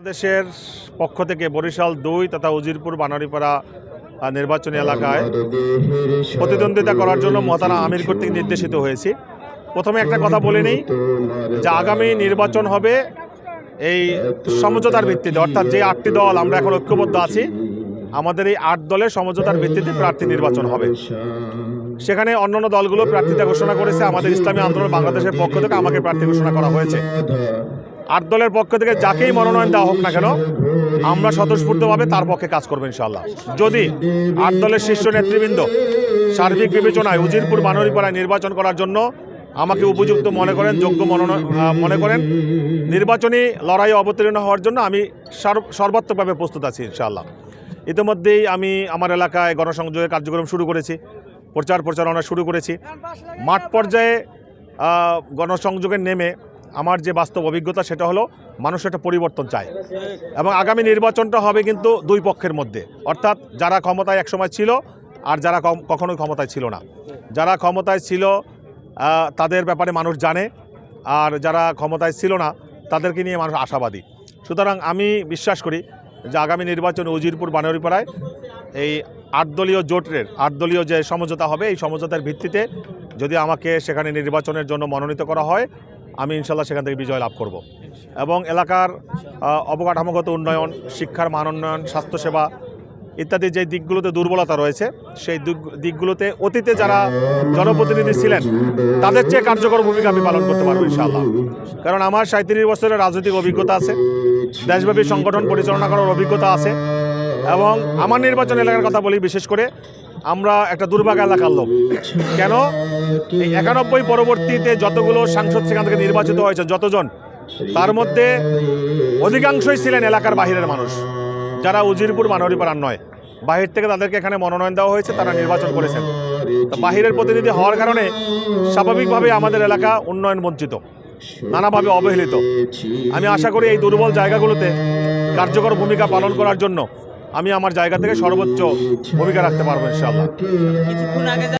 বাংলাদেশের পক্ষ থেকে বরিশাল দুই তথা উজিরপুর বানারীপাড়া নির্বাচনী এলাকায় প্রতিদ্বন্দ্বিতা করার জন্য মহতারা আমির কর্তৃক নির্দেশিত হয়েছি। প্রথমে একটা কথা বলে নেই যে আগামী নির্বাচন হবে এই সমঝোতার ভিত্তিতে। অর্থাৎ যে আটটি দল আমরা এখন ঐক্যবদ্ধ আছি, আমাদের এই আট দলের সমঝোতার ভিত্তিতে প্রার্থী নির্বাচন হবে। সেখানে অন্যান্য দলগুলো প্রার্থিতা ঘোষণা করেছে, আমাদের ইসলামী আন্দোলন বাংলাদেশের পক্ষ থেকে আমাকে প্রার্থী ঘোষণা করা হয়েছে। আট দলের পক্ষ থেকে যাকেই মনোনয়ন দেওয়া হোক না কেন আমরা স্বতঃস্ফূর্তভাবে তার পক্ষে কাজ করব ইনশাল্লাহ যদি আট দলের শীর্ষ নেতৃবৃন্দ সার্বিক বিবেচনায় উজিরপুর বানরীপাড়ায় নির্বাচন করার জন্য আমাকে উপযুক্ত মনে করেন যোগ্য মনে করেন নির্বাচনী লড়াই অবতীর্ণ হওয়ার জন্য আমি সর্ব- সর্বাত্মকভাবে প্রস্তুত আছি ইনশাআল্লাহ। ইতিমধ্যেই আমি আমার এলাকায় গণসংযোগের কার্যক্রম শুরু করেছি প্রচার প্রচারণা শুরু করেছি। মাঠ পর্যায়ে আহ, গণসংযোগে নেমে আমার যে বাস্তব অভিজ্ঞতা সেটা হলো মানুষ একটা পরিবর্তন চায়। এবং আগামী নির্বাচনটা হবে কিন্তু দুই পক্ষের মধ্যে। অর্থাৎ যারা ক্ষমতায় একসময় ছিল আর যারা কখনোই ক্ষমতায় ছিল না। যারা ক্ষমতায় ছিল তাদের ব্যাপারে মানুষ জানে। আর যারা ক্ষমতায় ছিল না, তাদেরকে নিয়ে মানুষ আশাবাদী। সুতরাং আমি বিশ্বাস করি যে আগামী নির্বাচন উজিরপুর, বানরিপাড়ায় এই আটদলীয় জোটের, আটদলীয় যে সমঝোতা হবে, এই সমঝোতার ভিত্তিতে যদি আমাকে সেখানে নির্বাচনের জন্য মনোনীত করা হয় আমি ইনশাল্লাহ সেখান থেকে বিজয় লাভ করব। এবং এলাকার অবকাঠামোগত উন্নয়ন, শিক্ষার মান উন্নয়ন, স্বাস্থ্যসেবা ইত্যাদি যে দিকগুলোতে দুর্বলতা রয়েছে, সেই দিক- দিকগুলোতে অতীতে যারা জনপ্রতিনিধি ছিলেন, তাদের চেয়ে কার্যকর ভূমিকা আমি পালন করতে পারব ইনশাআল্লাহ। কারণ আমার সাঁত্রিশ বছরের রাজনৈতিক অভিজ্ঞতা আছে, দেশব্যাপী সংগঠন পরিচালনা করার অভিজ্ঞতা আছে, এবং আমার নির্বাচন এলাকার কথা বলি বিশেষ করে আমরা একটা দুর্ভাগ এলাকার লোক। কেন? এই একানব্বই পরবর্তীতে যতগুলো সাংসদ সেখান থেকে নির্বাচিত হয়েছে যতজন, তার মধ্যে অধিকাংশই ছিলেন এলাকার বাহিরের মানুষ। যারা উজিরপুর মানহরিপাড়ার নয়। বাহির থেকে তাদেরকে এখানে মনোনয়ন দেওয়া হয়েছে, তারা নির্বাচন করেছেন। বাহিরের প্রতিনিধি হওয়ার কারণে স্বাভাবিকভাবে আমাদের এলাকা উন্নয়ন বঞ্চিত, নানাভাবে অবহেলিত। আমি আশা করি এই দুর্বল জায়গাগুলোতে কার্যকর ভূমিকা পালন করার জন্য আমি আমার জায়গা থেকে সর্বোচ্চ ভূমিকা রাখতে পারব আগে